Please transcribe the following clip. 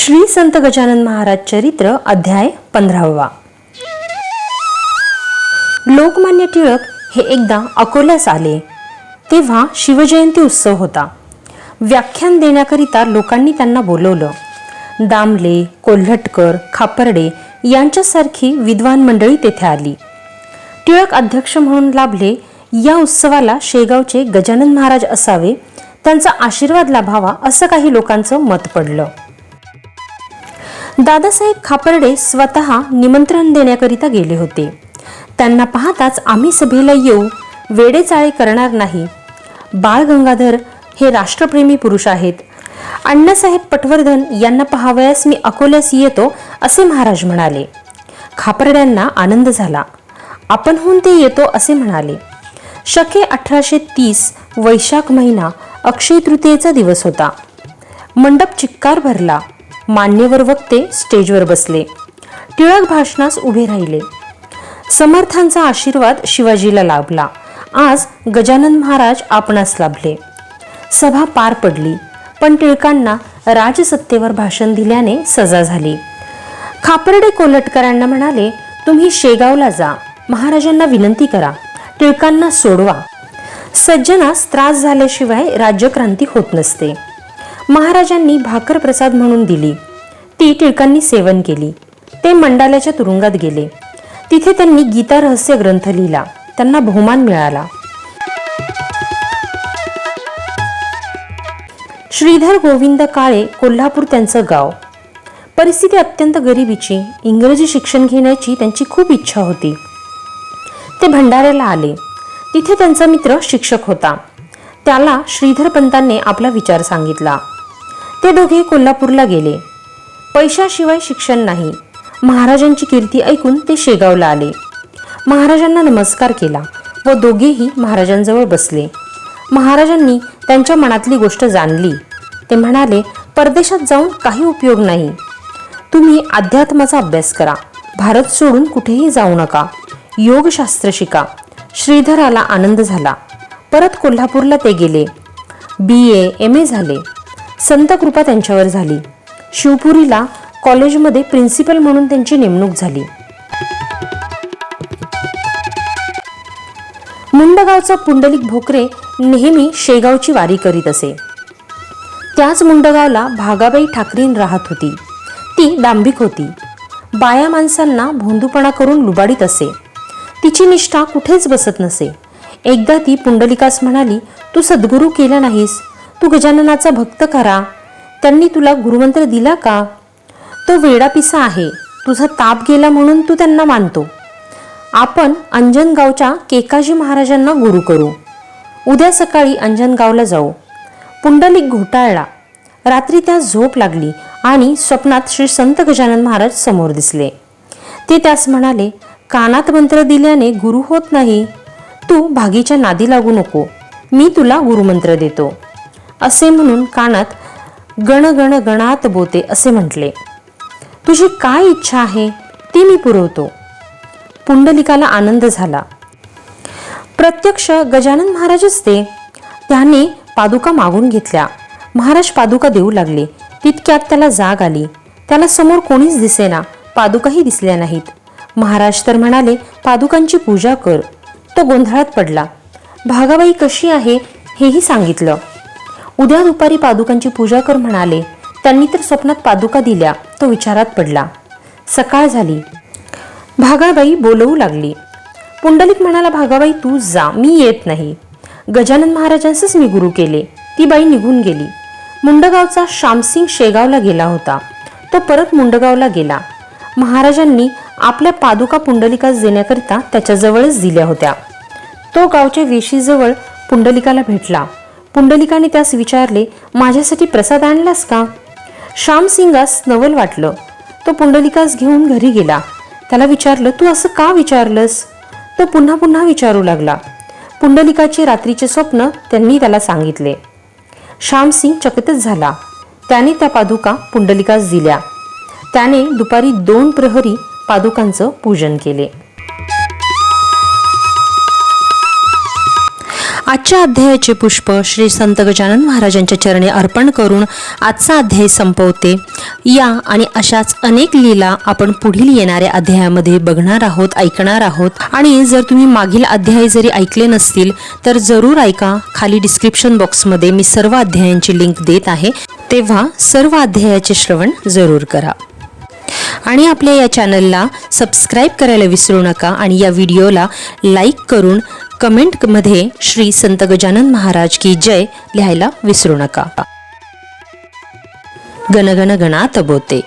श्री संत गजानन महाराज चरित्र अध्याय पंधरावा. लोकमान्य टिळक हे एकदा अकोल्यास आले. तेव्हा शिवजयंती उत्सव होता. व्याख्यान देण्याकरिता लोकांनी त्यांना बोलवलं. दामले कोल्हटकर खापर्डे यांच्यासारखी विद्वान मंडळी तेथे आली. टिळक अध्यक्ष म्हणून लाभले या उत्सवाला शेगावचे गजानन महाराज असावे त्यांचा आशीर्वाद लाभावा असं काही लोकांचं मत पडलं. दादासाहेब खापर्डे स्वतः निमंत्रण देण्याकरिता गेले होते. त्यांना पाहताच आम्ही सभेला येऊ वेडेचाळे करणार नाही. बाळ गंगाधर हे राष्ट्रप्रेमी पुरुष आहेत. अण्णासाहेब पटवर्धन यांना पाहावयास मी अकोल्यास येतो असे महाराज म्हणाले. खापर्ड्यांना आनंद झाला. आपणहून ते येतो असे म्हणाले. शके अठराशे तीस वैशाख महिना अक्षय तृतीयेचा दिवस होता. मंडप चिक्कार भरला. मान्यवर वक्ते स्टेजवर बसले. टिळक भाषणास उभे राहिले. समर्थांचा आशीर्वाद शिवाजीला लाभला. आज गजानन महाराज आपणास लाभले. सभा पार पडली. पण टिळकांना राजसत्तेवर भाषण दिल्याने सजा झाली. खापर्डे कोल्हटकरांना म्हणाले तुम्ही शेगावला जा. महाराजांना विनंती करा. टिळकांना सोडवा. सज्जनास त्रास झाल्याशिवाय राज्यक्रांती होत नसते. महाराजांनी भाकर प्रसाद म्हणून दिली. ती टिळकांनी सेवन केली. ते मंडाल्याच्या तुरुंगात गेले. तिथे त्यांनी गीता रहस्य ग्रंथ लिहिला. त्यांना बहुमान मिळाला. श्रीधर गोविंद काळे कोल्हापूर त्यांचं गाव. परिस्थिती अत्यंत गरिबीची इंग्रजी शिक्षण घेण्याची त्यांची खूप इच्छा होती. ते भंडाऱ्याला आले. तिथे त्यांचा मित्र शिक्षक होता. त्याला श्रीधर पंतांनी आपला विचार सांगितला. ते दोघे कोल्हापूरला गेले. पैशाशिवाय शिक्षण नाही. महाराजांची कीर्ती ऐकून ते शेगावला आले. महाराजांना नमस्कार केला व दोघेही महाराजांजवळ बसले. महाराजांनी त्यांच्या मनातली गोष्ट जाणली. ते म्हणाले परदेशात जाऊन काही उपयोग नाही. तुम्ही अध्यात्माचा अभ्यास करा. भारत सोडून कुठेही जाऊ नका. योगशास्त्र शिका. श्रीधराला आनंद झाला. परत कोल्हापूरला ते गेले. बी. ए. एम. ए. झाले. संत कृपा त्यांच्यावर झाली. शिवपुरीला कॉलेजमध्ये प्रिन्सिपल म्हणून त्यांची नेमणूक झाली. मुंडगावचा पुंडलिक भोकरे नेहमी शेगावची वारी करीत असे. त्याच मुंडगावला भागाबाई ठाकरीन राहत होती. ती दांभिक होती. बाया माणसांना भोंदूपणा करून लुबाडीत असे. तिची निष्ठा कुठेच बसत नसे. एकदा ती पुंडलिकास म्हणाली तू सद्गुरू केला नाहीस. तू गजाननाचा भक्त करा. त्यांनी तुला गुरुमंत्र दिला का? तो वेडापिसा आहे. तुझा ताप गेला म्हणून तू त्यांना मानतो. आपण अंजनगावच्या केकाजी महाराजांना गुरु करू. उद्या सकाळी अंजनगावला जाऊ. पुंडलिक घोटाळला. रात्री त्यास झोप लागली आणि स्वप्नात श्री संत गजानन महाराज समोर दिसले. ते त्यास म्हणाले कानात मंत्र दिल्याने गुरु होत नाही. तू भागीच्या नादी लागू नको. मी तुला गुरुमंत्र देतो. असे म्हणून कानात गण गण गणात बोते असे म्हटले. तुझी काय इच्छा आहे? ती मी पुरवतो. पुंडलिकाला आनंद झाला. प्रत्यक्ष गजानन महाराजच ते. त्याने पादुका मागून घेतल्या. महाराज पादुका देऊ लागले. तितक्यात त्याला जाग आली. त्याला समोर कोणीच दिसेना. पादुकाही दिसल्या नाहीत. महाराज तर म्हणाले पादुकांची पूजा कर. तो गोंधळात पडला. भागाबाई कशी आहे? हेही सांगितलं. उद्या दुपारी पादुकांची पूजा कर म्हणाले त्यांनी तर स्वप्नात पादुका दिल्या तो विचारात पडला. सकाळ झाली. भागाबाई बोलवू लागली. पुंडलिक म्हणाला भागाबाई तू जा मी येत नाही. गजानन महाराजांचंच मी गुरु केले. ती बाई निघून गेली. मुंडगावचा श्यामसिंग शेगावला गेला होता. तो परत मुंडगावला गेला. महाराजांनी आपल्या पादुका पुंडलिकास देण्याकरिता त्याच्याजवळच दिल्या होत्या. तो गावच्या वेशीजवळ पुंडलिकाला भेटला. पुंडलिकाने त्यास विचारले माझ्यासाठी प्रसाद आणलास का? श्यामसिंगास नवल वाटलं. तो पुंडलिकास घेऊन घरी गेला. त्याला विचारलं तू असं का विचारलंस? तो पुन्हा पुन्हा विचारू लागला. पुंडलिकाचे रात्रीचे स्वप्न त्यांनी त्याला सांगितले. श्यामसिंग चकितच झाला. त्याने त्या पादुका पुंडलिकास दिल्या. त्याने दुपारी दोन प्रहरी पादुकांचं पूजन केले. आजच्या अध्यायाचे पुष्प श्री संत गजानन महाराजांच्या चरणी अर्पण करून आजचा अध्याय संपवते. या आणि अशाच अनेक लीला आपण पुढील येणाऱ्या अध्यायामध्ये बघणार आहोत ऐकणार आहोत. आणि जर तुम्ही मागील अध्याय जरी ऐकले नसतील तर जरूर ऐका. खाली डिस्क्रिप्शन बॉक्समध्ये मी सर्व अध्यायांची लिंक देत आहे. तेव्हा सर्व अध्यायाचे श्रवण जरूर करा. आणि आपल्या या चॅनलला सबस्क्राईब करायला विसरू नका आणि या व्हिडिओला लाईक करून कमेंटमध्ये श्री संत गजानन महाराज की जय लिहायला विसरू नका. गणगण गणात बोते.